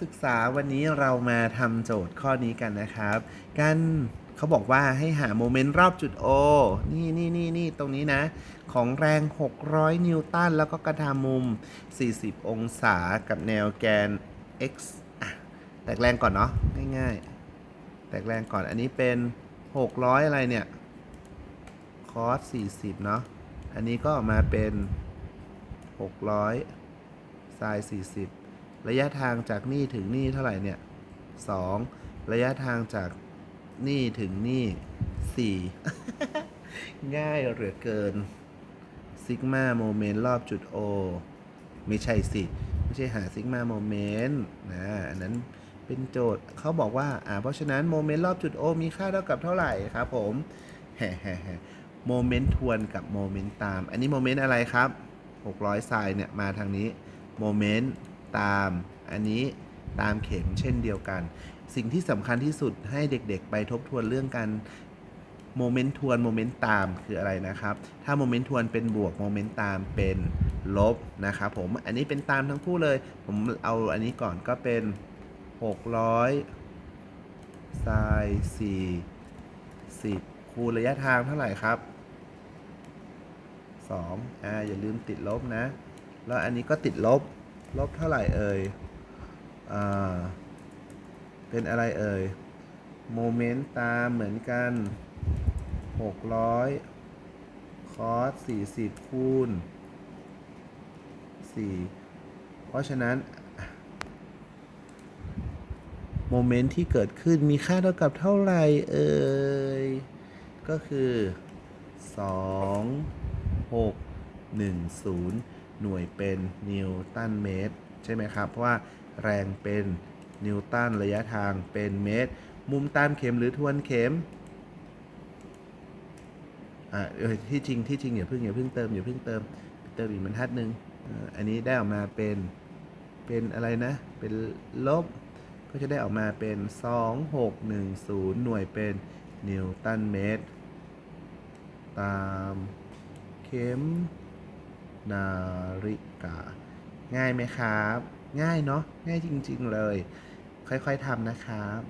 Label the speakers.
Speaker 1: ศึกษาวันนี้เรามาทำโจทย์ข้อนี้กันนะครับ กันเขาบอกว่าให้หาโมเมนต์รอบจุด O นี่นี่นี่นี่ตรงนี้นะ ของแรง 600 นิวตัน แล้วก็กระทำมุม 40 องศากับแนวแกน x อะแตกแรงก่อนเนาะง่ายๆ แตกแรงก่อนอันนี้เป็น 600 อะไรเนี่ย คอส 40 เนาะอันนี้ก็ออกมาเป็น 600ไซน์40 ระยะทางจากนี่ถึงนี่เท่าไหร่เนี่ย2ระยะทางจากนี่ถึงนี่4ง่ายเหลือเกินซิกมาโมเมนต์รอบจุด O ไม่ใช่สิ ไม่ใช่หาซิกมาโมเมนต์นะอันนั้นเป็นโจทย์เขาบอกว่าอ่าเพราะฉะนั้นโมเมนต์รอบจุด O มีค่าเท่ากับเท่าไหร่ครับผมแฮ่แฮ่แฮ่โมเมนต์ทวนกับโมเมนต์ตาม อันนี้โมเมนต์อะไรครับ 600ไซน์เนี่ย มาทางนี้โมเมนต์ ตาม อันนี้ตามเข็มเช่นเดียวกัน สิ่งที่สำคัญที่สุดให้เด็กๆ ไปทบทวนเรื่องการโมเมนต์ทวนโมเมนต์ตามคืออะไรนะครับ ถ้าโมเมนต์ทวนเป็นบวกโมเมนต์ตามเป็นลบนะครับผม อันนี้เป็นตามทั้งคู่เลย ผมเอาอันนี้ก่อนก็เป็น 600ไซน์4 10 คูณระยะทางเท่าไหร่ครับ 2 อ่า อย่าลืมติดลบนะ แล้วอันนี้ก็ติดลบ ลบเท่าไหร่เอ่ยอ่าเป็นอะไรเอ่ยโมเมนต์ตามเหมือนกัน 600 คอส 40 คูณ 4 เพราะฉะนั้น โมเมนต์ที่เกิดขึ้นมีค่าเท่ากับเท่าไหร่เอ่ย ก็คือ 2 6 1 0 หน่วยเป็นนิวตันเมตรใช่ไหมครับ เพราะว่าแรงเป็นนิวตันระยะทางเป็นเมตร มุมตามเข็มหรือทวนเข็มอ่าเออที่จริงที่จริงอย่าเพิ่งอย่าเพิ่งเติมอย่าเพิ่งเติมเติมอีกบรรทัดหนึ่งอันนี้ได้ออกมาเป็นเป็นอะไรนะ เป็นลบ ก็จะได้ออกมาเป็น 2610 หน่วยเป็นนิวตันเมตร ตามเข็ม นาฬิกา ง่ายไหมครับ ง่ายเนาะง่ายจริง ๆ เลย ค่อยๆทำนะครับ